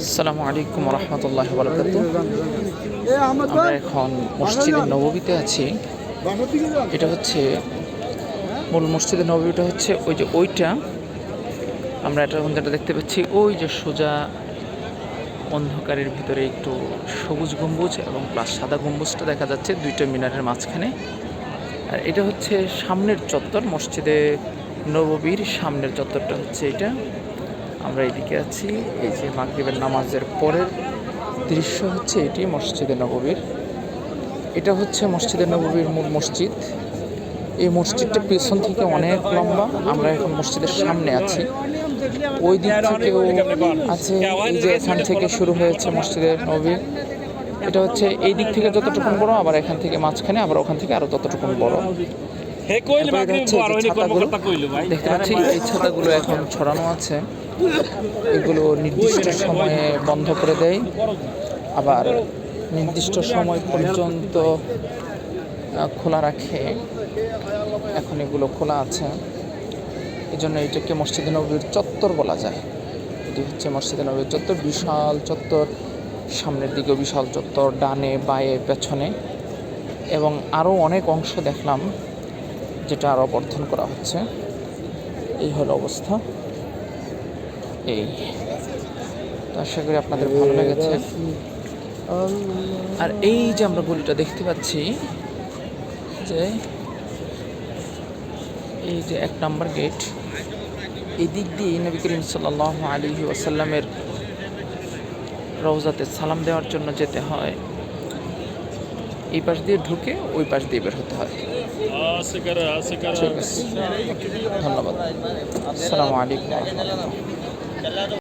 আসসালামু আলাইকুম রহমতুল্লাহ বরকাত আমরা এখন মসজিদে নববীতে আছি। এটা হচ্ছে মূল মসজিদে নববীটা হচ্ছে ওই যে ওইটা। আমরা এটা যেটা দেখতে পাচ্ছি। ওই যে সোজা অন্ধকারের ভিতরে একটু সবুজ গম্বুজ এবং প্লাস সাদা গম্বুজটা দেখা যাচ্ছে দুইটা মিনারের মাঝখানে। আর এটা হচ্ছে সামনের চত্বর মসজিদে নববীর সামনের চত্বরটা হচ্ছে এটা। আমরা এদিকে আছি। এই যে মাগরিবের নামাজের পরের দৃশ্য হচ্ছে এটি, মসজিদে নববীর। এটা হচ্ছে মসজিদে নববীর মূল মসজিদ। এই মসজিদটা পেছন থেকে অনেক লম্বা। আমরা এখন মসজিদের সামনে আছি। ওই দিক থেকেও আছে এই যে এখান থেকে শুরু হয়েছে মসজিদের নবী এটা হচ্ছে এই দিক থেকে যতটুকুন বড়, আবার এখান থেকে মাঝখানে, আবার ওখান থেকে আরও ততটুকুন বড়। হে কইল তারপরে এটা বাকি হচ্ছে এই যে বড় হইনি ছাতাগুলো। কর্মকর্তা কইল ভাই। দেখতে পাচ্ছি এই ছাতাগুলো এখন ছড়ানো আছে। এগুলো নির্দিষ্ট সময়ে বন্ধ করে দেয়। আবার নির্দিষ্ট সময় পর্যন্ত খোলা রাখে। এখন এগুলো খোলা আছে। এই জন্য এটাকে মসজিদ নবীর চত্বর বলা যায়। এটি হচ্ছে মসজিদে নবীর চত্বর বিশাল চত্বর। সামনের দিকেও বিশাল চত্বর ডানে বায়ে পেছনে। এবং আরও অনেক অংশ দেখলাম। যেটা আরও বর্ধন করা হচ্ছে। এই হলো অবস্থা। এই। তো আশা করি আপনাদের ভালো লেগেছে। আর এই যে আমরা গলিটা দেখতে পাচ্ছি যে এই যে এক নম্বর গেট এই দিক দিয়ে নবী করিম সাল্লাহ আলী ওয়াসাল্লামের রওজাতে সালাম দেওয়ার জন্য যেতে হয়। এই পাশ দিয়ে ঢুকে ওই পাশ দিয়ে বের হতে হয়। আসে করে আসে করে ঠিক আছে ধন্যবাদ। আসসালামু আলাইকুম। রহমতুল্লাহ